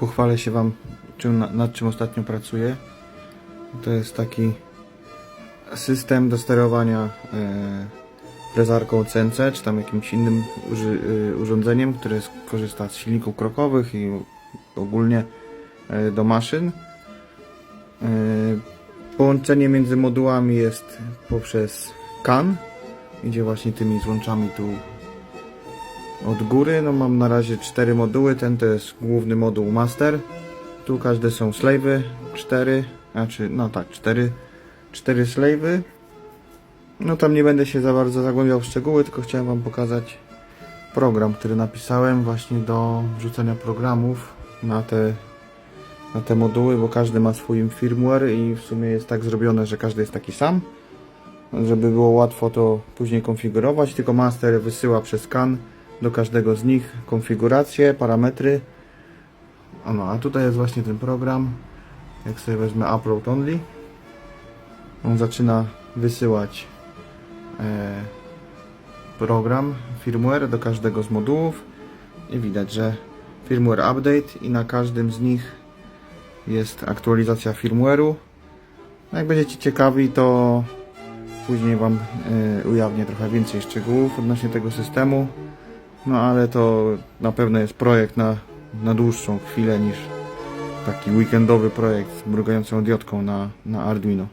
Pochwalę się Wam, czym, na- nad czym ostatnio pracuję. To jest taki system do sterowania e, prezarką CNC, czy tam jakimś innym y, urządzeniem, które korzysta z silników krokowych i ogólnie e, do maszyn. E, połączenie między modułami jest poprzez CAN. Idzie właśnie tymi złączami tu od góry. No mam na razie cztery moduły. Ten to jest główny moduł master. Tu każde są slave'y. Cztery. Znaczy, no tak, cztery. Cztery slave'y. No tam nie będę się za bardzo zagłębiał w szczegóły, tylko chciałem wam pokazać program, który napisałem właśnie do wrzucenia programów na te, na te moduły, bo każdy ma swój firmware i w sumie jest tak zrobione, że każdy jest taki sam. Żeby było łatwo to później konfigurować, tylko master wysyła przez CAN do każdego z nich konfiguracje, parametry. No, a tutaj jest właśnie ten program. Jak sobie wezmę upload only, on zaczyna wysyłać e, program firmware do każdego z modułów i widać, że firmware update i na każdym z nich jest aktualizacja firmware'u. No jak będziecie ciekawi, to później Wam e, ujawnię trochę więcej szczegółów odnośnie tego systemu. No ale to na pewno jest projekt na, na dłuższą chwilę niż taki weekendowy projekt z mrugającą diodką na, na Arduino.